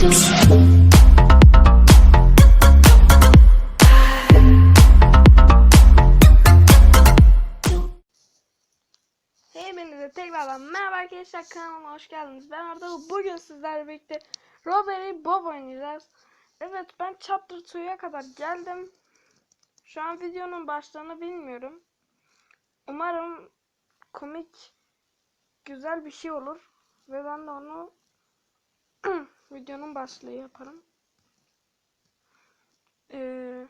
Hepinize tekrardan merhaba arkadaşlar kanalıma hoş geldiniz. Ben Arda bugün sizlerle birlikte Robbery Bob oynayacağız. Evet ben Chapter 2'ya kadar geldim. Şu an videonun başlarını bilmiyorum. Umarım komik güzel bir şey olur. Ve ben de onu videonun başlığı yaparım. Eee...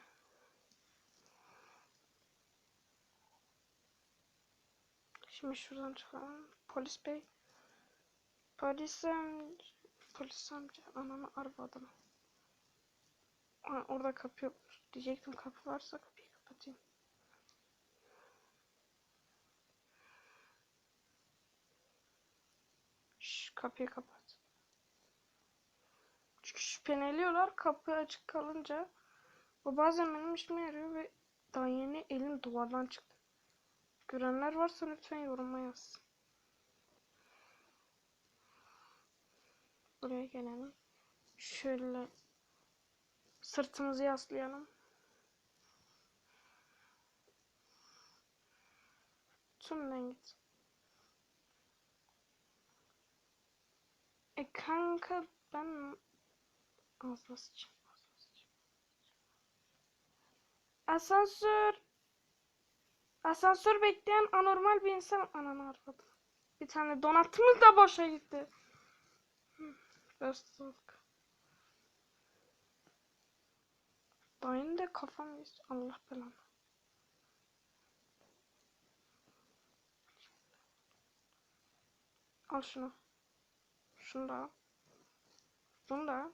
Şimdi şuradan çıkalım. Polis bey. Polis amca. Polis amca. Ananı arvadım. Aa, Orada kapı yokmuş. Diyecektim kapı varsa kapıyı kapatayım. Şş, kapıyı kapat. Şüpheleniyorlar kapı açık kalınca. Bu bazen benim işime yarıyor ve daha yeni elim duvardan çıktı. Görenler varsa lütfen yoruma yazsın. Buraya gelelim. Şöyle sırtımızı yaslayalım. Tümden git. E kanka ben Asansör. Asansör bekleyen anormal bir insan ananı arvadım. Bir tane donatımız da boşa gitti. Hastalık. Dayın da kafam geçti. Allah belanı. Al şunu. Şunu da al. Şunu da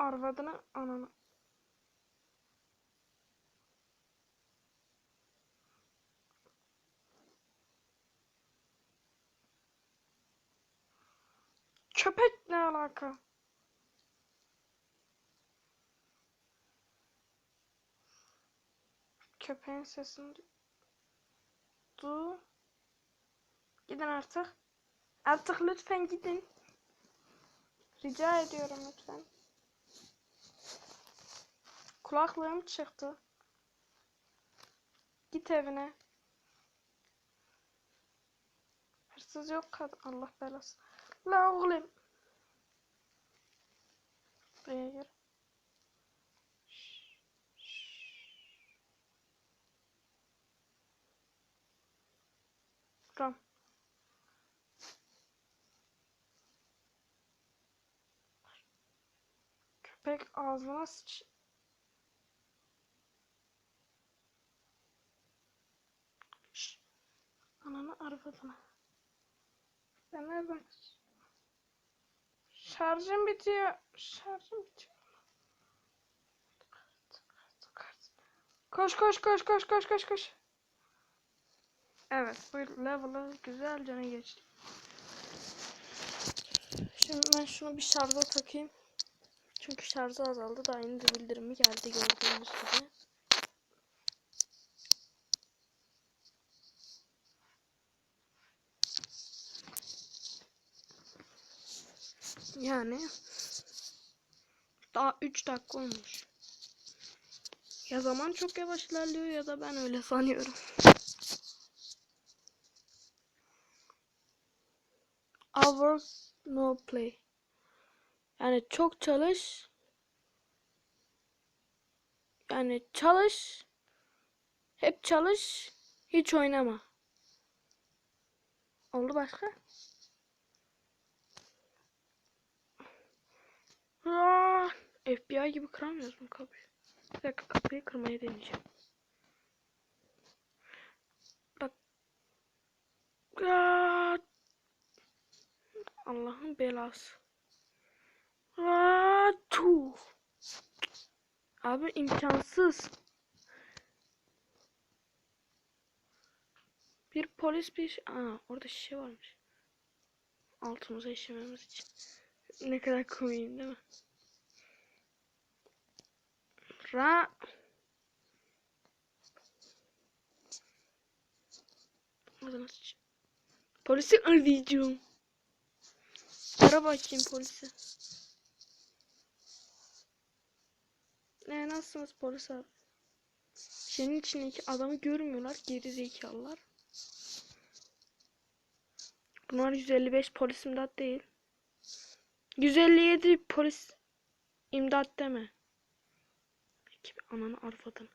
Arvadını ananı. Köpek ne alaka? Köpeğin sesini du-. Gidin artık. Artık lütfen gidin. Rica ediyorum lütfen. Kulaklığım çıktı. Git evine. Hırsız yok kad Allah belası. La oğlum. Buraya gir. Tamam. Köpek ağzına sıç. Arvadına. Ben nereden? Şarjım bitiyor. Şarjım bitiyor. Koş koş koş koş koş koş koş. Evet bu level'ı güzelce geçtim. Şimdi ben şunu bir şarja takayım. Çünkü şarjı azaldı. Daha yeni de bildirimi geldi gördüğünüz gibi. Yani daha 3 dakika olmuş. Ya zaman çok yavaş ilerliyor ya da ben öyle sanıyorum. Our no play. Yani çok çalış. Yani çalış. Hep çalış. Hiç oynama. Oldu başka? Aa, FBI gibi kıramıyoruz mu kapıyı? Bir dakika kapıyı kırmaya deneyeceğim. Bak. Aa, Allah'ın belası. Aa, tuh. Abi imkansız. Bir polis bir... Aa, orada şişe varmış. Altımıza işememiz için. Ne kadar komiyim değil mi? Ra sıç. Polisi arayacağım. Ara bakayım polisi. Ne nasılsınız polis abi? Senin içindeki adamı görmüyorlar geri zekalılar. Bunlar 155 polis imdat değil. 157 polis imdat deme. Peki ananı arvadını.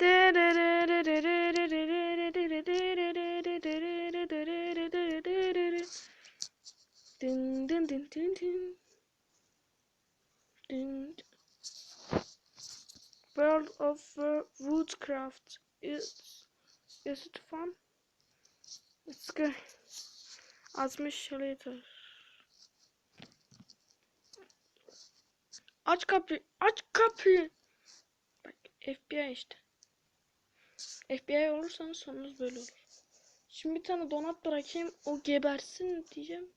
Dın Woodcraft is is it fun? It's good. 60 liter. Aç kapıyı, aç kapıyı. Bak FBI işte. FBI olursanız sonunuz böyle olur. Şimdi bir tane donat bırakayım. O gebersin diyeceğim.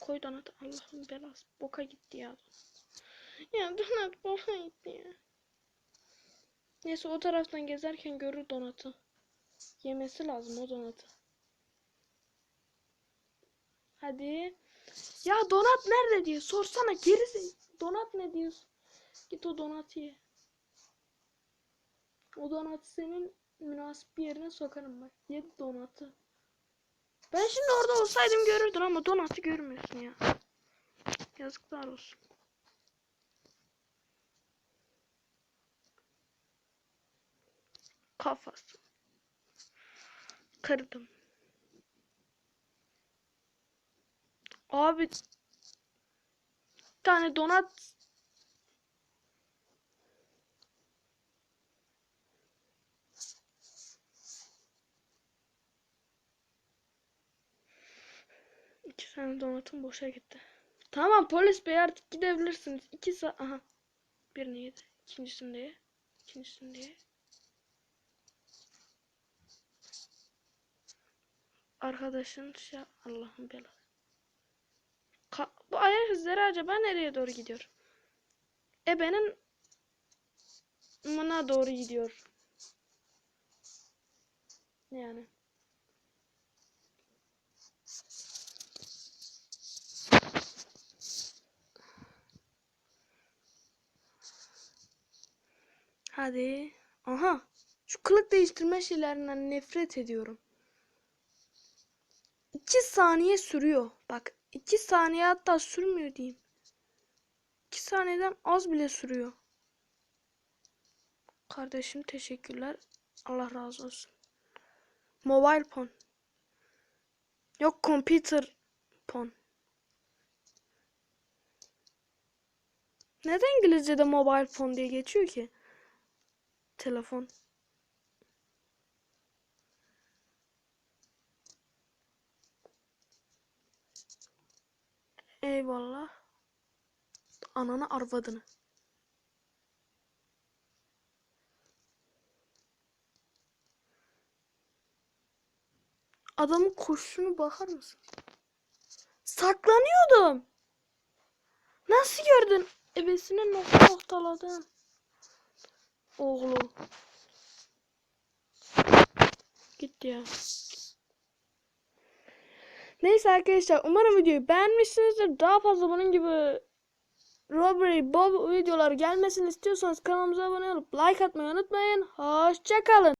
Koy donat. Allah'ın belası. Boka gitti ya. Ya donat boka gitti ya. Neyse o taraftan gezerken görür donatı. Yemesi lazım o donatı. Hadi. Ya donat nerede diye sorsana gerisi. Donat ne diyorsun? Git o donatı ye. O donatı senin münasip bir yerine sokarım bak. Ye donatı. Ben şimdi orada olsaydım görürdün ama donatı görmüyorsun ya. Yazıklar olsun. Kafası. Kırdım. Abi bir tane donat İki tane donatım boşa gitti. Tamam polis bey artık gidebilirsiniz. İki saat. Aha. Birini yedi. İkincisini de ye. İkincisini de ye. Arkadaşın şey Allah'ın belası. Ka bu ayak izleri acaba nereye doğru gidiyor? Ebenin mına doğru gidiyor. Yani. Hadi. Aha. Şu kılık değiştirme şeylerinden nefret ediyorum. 2 saniye sürüyor. Bak 2 saniye hatta sürmüyor diyeyim. 2 saniyeden az bile sürüyor. Kardeşim teşekkürler. Allah razı olsun. Mobile phone. Yok computer phone. Neden İngilizce'de mobile phone diye geçiyor ki? Telefon. Eyvallah. Ananı arvadını. Adamın koşuşunu bakar mısın? Saklanıyordum. Nasıl gördün? Ebesine nokta noktaladın. Oğlum. Gitti ya. Neyse arkadaşlar umarım videoyu beğenmişsinizdir. Daha fazla bunun gibi Robbery Bob videoları gelmesini istiyorsanız kanalımıza abone olup like atmayı unutmayın. Hoşçakalın.